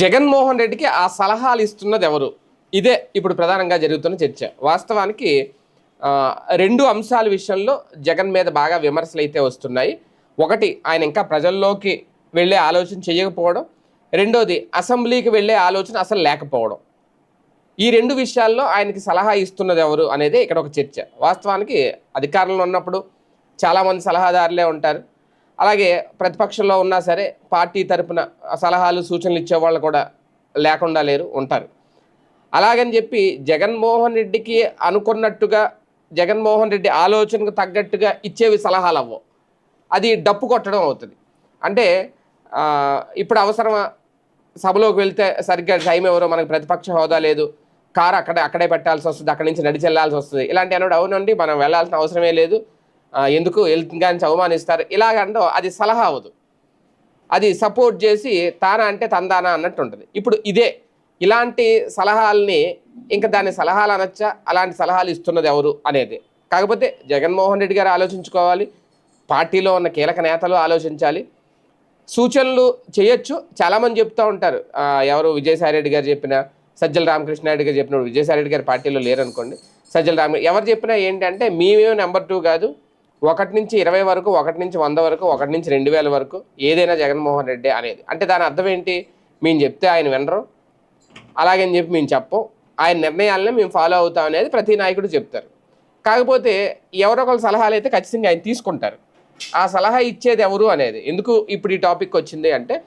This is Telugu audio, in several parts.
జగన్మోహన్ రెడ్డికి ఆ సలహాలు ఇస్తున్నది ఎవరు? ఇదే ఇప్పుడు ప్రధానంగా జరుగుతున్న చర్చ. వాస్తవానికి రెండు అంశాల విషయంలో జగన్ మీద బాగా విమర్శలు అయితే వస్తున్నాయి. ఒకటి ఆయన ఇంకా ప్రజల్లోకి వెళ్ళే ఆలోచన చేయకపోవడం. రెండోది అసెంబ్లీకి వెళ్ళే ఆలోచన అసలు లేకపోవడం. ఈ రెండు విషయాల్లో ఆయనకి సలహా ఇస్తున్నది ఎవరు అనేది ఇక్కడ ఒక చర్చ. వాస్తవానికి అధికారంలో ఉన్నప్పుడు చాలామంది సలహాదారులే ఉంటారు. అలాగే ప్రతిపక్షంలో ఉన్నా సరే పార్టీ తరపున సలహాలు సూచనలు ఇచ్చేవాళ్ళు కూడా లేకుండా లేరు ఉంటారు. అలాగని చెప్పి జగన్మోహన్ రెడ్డికి అనుకున్నట్టుగా జగన్మోహన్ రెడ్డి ఆలోచనకు తగ్గట్టుగా ఇచ్చేవి సలహాలు అవ్వవు అది డప్పు కొట్టడం అవుతుంది. అంటే ఇప్పుడు అవసరమా? సభలోకి వెళ్తే సరిగ్గా టైం ఎవరో? మనకు ప్రతిపక్ష హోదా లేదు. కారు అక్కడే అక్కడే పెట్టాల్సి వస్తుంది. అక్కడి నుంచి నడిచి వస్తుంది. ఇలాంటి అన్నాడు అవునండి మనం వెళ్ళాల్సిన అవసరమే లేదు. ఎందుకు ఎందుకు కానీ అవమానిస్తారు? ఇలాగంటో అది సలహా అవ్వదు. అది సపోర్ట్ చేసి తానా అంటే తందానా అన్నట్టు ఉంటుంది. ఇప్పుడు ఇదే ఇలాంటి సలహాలని ఇంకా దాని సలహాలు అనొచ్చా? అలాంటి సలహాలు ఇస్తున్నది ఎవరు అనేది. కాకపోతే జగన్మోహన్ రెడ్డి గారు ఆలోచించుకోవాలి. పార్టీలో ఉన్న కీలక నేతలు ఆలోచించాలి. సూచనలు చేయొచ్చు. చాలామంది చెప్తూ ఉంటారు. ఎవరు విజయసాయి రెడ్డి గారు చెప్పిన సజ్జల రామకృష్ణారెడ్డి గారు చెప్పినప్పుడు విజయసాయి రెడ్డి గారు పార్టీలో లేరనుకోండి. సజ్జల రామ ఎవరు చెప్పినా ఏంటంటే మేమేమో నెంబర్ టూ కాదు. ఒకటి నుంచి ఇరవై వరకు ఒకటి నుంచి వంద వరకు ఒకటి నుంచి రెండు వేల వరకు ఏదైనా జగన్మోహన్ రెడ్డి అనేది. అంటే దాని అర్థం ఏంటి? మేము చెప్తే ఆయన వినరు. అలాగని చెప్పి మేము చెప్పం. ఆయన నిర్ణయాలనే మేము ఫాలో అవుతాం అనేది ప్రతి నాయకుడు చెప్తారు. కాకపోతే ఎవరో ఒకరు సలహాలు అయితే ఖచ్చితంగా ఆయన తీసుకుంటారు. ఆ సలహా ఇచ్చేది ఎవరు అనేది. ఎందుకు ఇప్పుడు ఈ టాపిక్ వచ్చింది అంటే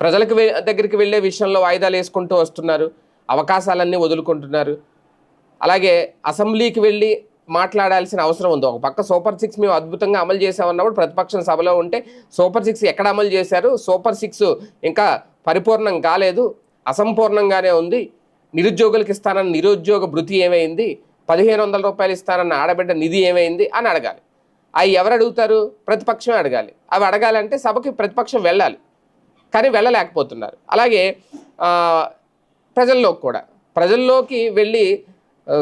ప్రజలకు దగ్గరికి వెళ్ళే విషయంలో వాయిదాలు వేసుకుంటూ వస్తున్నారు. అవకాశాలన్నీ వదులుకుంటున్నారు. అలాగే అసెంబ్లీకి వెళ్ళి మాట్లాడాల్సిన అవసరం ఉంది. ఒక పక్క సూపర్ సిక్స్ మేము అద్భుతంగా అమలు చేసామన్నప్పుడు ప్రతిపక్షం సభలో ఉంటే సూపర్ సిక్స్ ఎక్కడ అమలు చేశారు? సూపర్ సిక్స్ ఇంకా పరిపూర్ణం కాలేదు. అసంపూర్ణంగానే ఉంది. నిరుద్యోగులకు ఇస్తానన్న నిరుద్యోగ భృతి ఏమైంది? పదిహేను వందల రూపాయలు ఇస్తానన్న ఆడబిడ్డ నిధి ఏమైంది? అని అడగాలి. అవి ఎవరు అడుగుతారు? ప్రతిపక్షమే అడగాలి. అవి అడగాలంటే సభకి ప్రతిపక్షం వెళ్ళాలి. కానీ వెళ్ళలేకపోతున్నారు. అలాగే ప్రజల్లోకి కూడా. ప్రజల్లోకి వెళ్ళి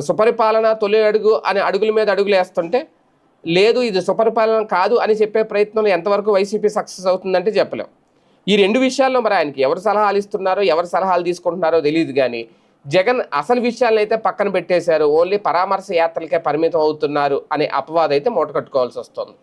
సుపరిపాలన తొలి అడుగు అని అడుగుల మీద అడుగులు వేస్తుంటే లేదు ఇది సుపరిపాలన కాదు అని చెప్పే ప్రయత్నంలో ఎంతవరకు వైసీపీ సక్సెస్ అవుతుందంటే చెప్పలేం. ఈ రెండు విషయాల్లో మరి ఆయనకి ఎవరు సలహాలు ఇస్తున్నారో ఎవరు సలహాలు తీసుకుంటున్నారో తెలియదు కానీ జగన్ అసలు విషయాలను అయితే పక్కన పెట్టేశారు. ఓన్లీ పరామర్శ యాత్రలకే పరిమితం అవుతున్నారు అనే అపవాదం అయితే మూటకట్టుకోవాల్సి వస్తుంది.